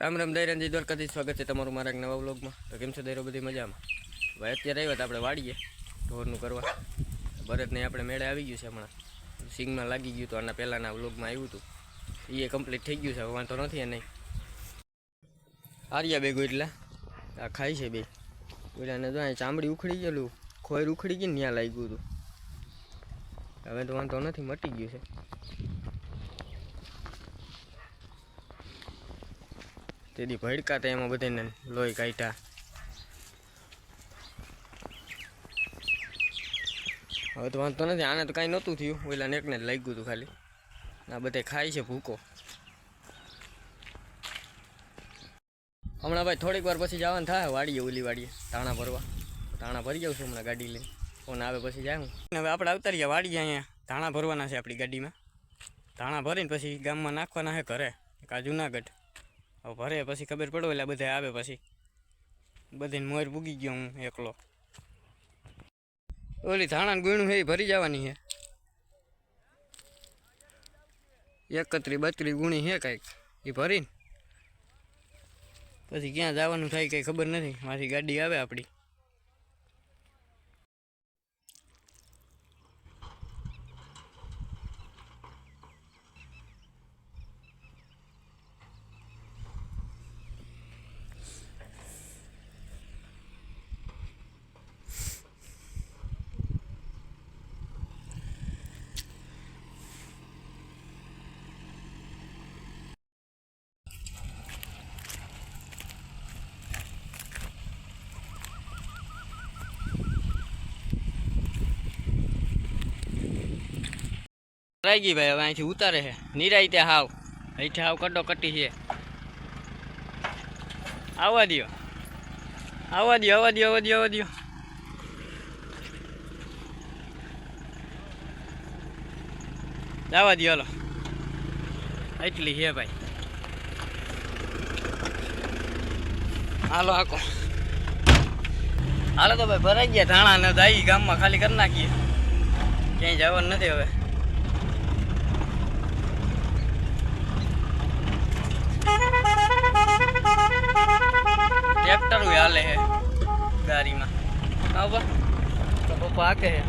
રામ રામ દૈરાનજી દ્વારકાથી સ્વાગત છે તમારું મારા એક નવા વ્લોગમાં તો કેમ છો દૈરો બધી મજામાં? ભાઈ અત્યારે આવ્યા તો આપણે વાડીએ, ઢોરનું કરવા. ભરતને આપણે મેળે આવી ગયું છે હમણાં. સિંગમાં લાગી ગયું તો આના પહેલાંના વ્લોગમાં આવ્યું હતું. એ કમ્પ્લીટ થઈ ગયું છે, હવે વાંધો નથી એ નહીં આર્યા બે ગોઈટલા આ ખાય છે બે. ગોઈલાને તો ચામડી ઉખડી ગયેલું, ખોયર ઉખડી ગઈ ત્યાં લાગ્યું હતું. હવે તો વાંધો નથી, મટી ગયું છે. તેથી ભડકા હતા એમાં બધાને લોહી કાઢ્યા. હવે તો વાંધો નથી, આને તો કાંઈ નહોતું થયું. ઓલા નેકને જ લાગ્યું હતું ખાલી. આ બધે ખાય છે ભૂકો. હમણાં ભાઈ થોડીક વાર પછી જવાનું થાય, વાડીએ, ઓલી વાડીએ તાણા ભરવા. તાણા ભરી જાઉં છું હમણાં ગાડી લઈને. ફોન આવે પછી જાય હું. હવે આપણે આવતા રહ્યા વાડીએ અહીંયા. ધાણા ભરવાના છે આપણી ગાડીમાં. ધાણા ભરીને પછી ગામમાં નાખવાના છે ઘરે કા જુનાગઢ. ભરે પછી ખબર પડો એટલે બધા આવે પછી. બધીને મોર પૂગી ગયો હું એકલો. ઓલી ધાણા ગુણું એ ભરી જવાની હે. એકત્રી બત્રી ગુણી હે કાંઈક. એ ભરીને. પછી ક્યાં જવાનું થાય કંઈ ખબર નથી. મારી ગાડી આવે આપણી. રાઈ ગઈ ભાઈ, હવે અહીંથી ઉતારે છે. નિરાઈ ત્યાં હાવ. અહીંથી હાવ કડો કટી છે. આવવા દો આવવા દો આવવા દો આવવા દો આવવા દો જવા દો હાલો. એટલી છે ભાઈ. હાલો આકો હાલો તો ભાઈ ભરાઈ ગયા ધાણા ને દાઈ ગામમાં ખાલી કરી નાખીએ. ક્યાંય જવાનું નથી હવે. ટ્રેક્ટર હાલે હે ગાડીમાં હા બા તો પપ્પા આકે હે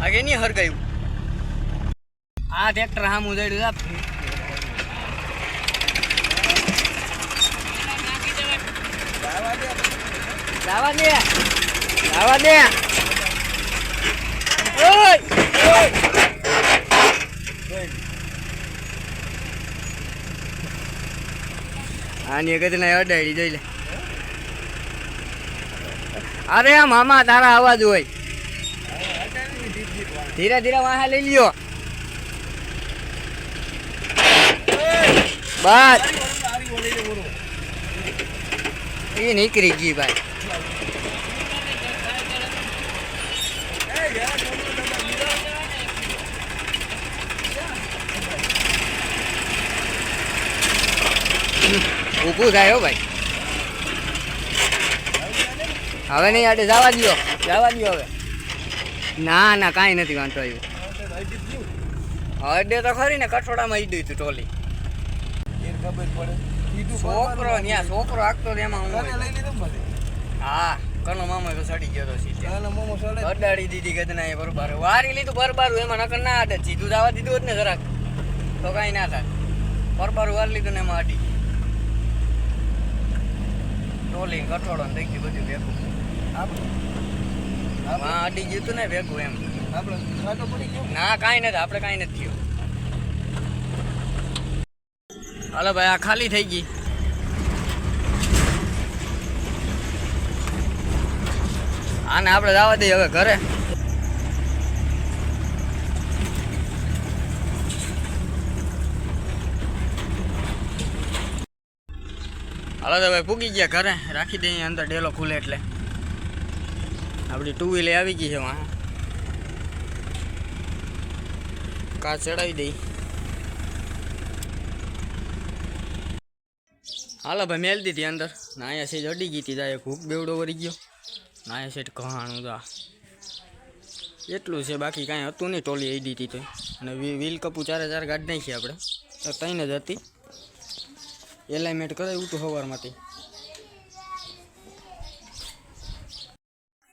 આગે નહીં હરગાયું આ ટ્રેક્ટર હામું જડ્યું આપ જવા દે જવા દે ઓય ઓય આની એક જ ના અડાડી જોઈ લે. અરે મામા, તારા અવાજ હોય. ધીરે ધીરે વાહા લઈ લ્યો. બસ. એ નીકળી ગઈ ભાઈ. ઊભું થાય હો ભાઈ. હવે નહીં, આડે જવા દો જવા દો હવે. ના ના, કાંઈ નથી, વાંધો આવ્યો. અડે તો ખરી ને કઠોડામાં ઈ દીધું ટોલી છોકરો ન્યા, છોકરો આગતો એમાં હું હા કનો મામો તો સડી ગયો તો સીધે. અડાડી દીધી ગદના એ બરોબર. વારી લીધું બરબારું, એમાં નકર ના આડે. સીધું જવા દીધું જ ને જરાક. તો કાંઈ ના થાય. બરબારું વારી લીધું ને એમાં અડી ને કઠોળો ને બધું ભેગું. હા અડી ગયું તું ને ભેગું એમ. ના કાંઈ નથી આપણે કાંઈ નથી થયું. હાલો ભાઈ આ ખાલી થઈ ગઈ. આને આપણે જવા દઈએ હવે ઘરે. હાલો તો ભાઈ પૂગી ગયા ઘરે. રાખી દઈએ અંદર ડેલો ખુલે એટલે. આપણી ટુ વ્હીલ આવી ગઈ છે વાહ. કાચ ચડાવી દઈ હાલો ભાઈ મેલ દીધી અંદર. ના અહીંયા સેજ અડી ગઈ હતી જાય ભૂખ બેવડો વળી ગયો. ના અહીંયા સેટ કહાણું તો આ. એટલું છે, બાકી કાંઈ હતું નહીં, ટોલી એ દીધી તો અને વી- વ્હીલ કપું ચારે ચાર ગાડી નાખી આપણે તો ત્રણ જ હતી. એલાઇમેન્ટ કરાવ્યું હતું સવારમાંથી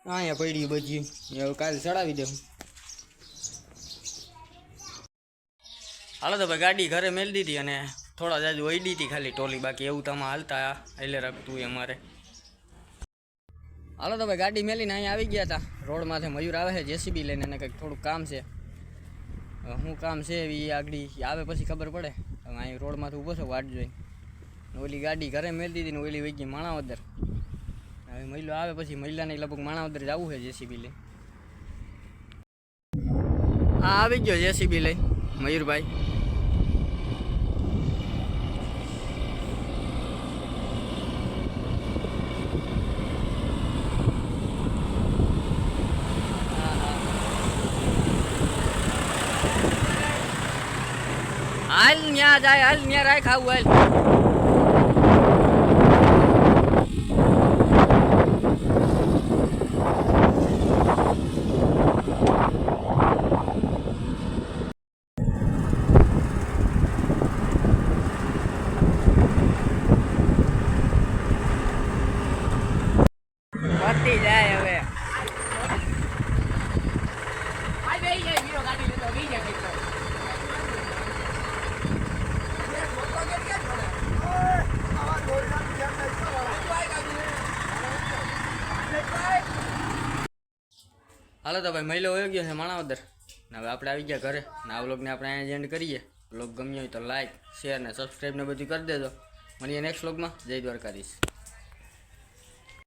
અહીંયા પડી બજી હવે કાલે ચડાવી દઉં હાલો તો ભાઈ, ગાડી ઘરે મેલી દીધી અને થોડા જાજુ ઓઈડી હતી ખાલી ટોલી. બાકી એવું તમે હાલતા એટલે રાખતું હોય અમારે. હાલો તો ભાઈ, ગાડી મેલીને અહીંયા આવી ગયા હતા. રોડમાંથી મયુર આવે છે, જેસીબી લઈને એને કંઈક થોડુંક કામ છે. શું કામ છે એવી આગળ આવે પછી ખબર પડે. અહીં રોડમાંથી ઊભો છો, વાટ જોઈને. ને ઓલી ગાડી ઘરે મેલી દીધી ને ઓલી વહી ગઈ માણાવદર. હવે મહિલો આવે પછી મહિલાને લગભગ માણાવદર જવું છે જેસીબી લઈ. હા આવી ગયો જેસીબી લઈ, મયુરભાઈ. હાલ ન્યા જાય, હાલ ન્યા રાખ આવું, હાલ પતી જાય હવે હાલો તો ભાઈ મહિલો વયો ગયો છે માણાવદર. ને હવે આપણે આવી ગયા ઘરે. ને આ વ્લોગને આપણે અહીંયા એન્ડ કરીએ. વ્લોગ ગમ્યો હોય તો લાઈક શેર ને સબસ્ક્રાઈબ ને બધું કરી દેજો. મળીએ નેક્સ્ટ વ્લોગમાં જય દ્વારકાધીશ.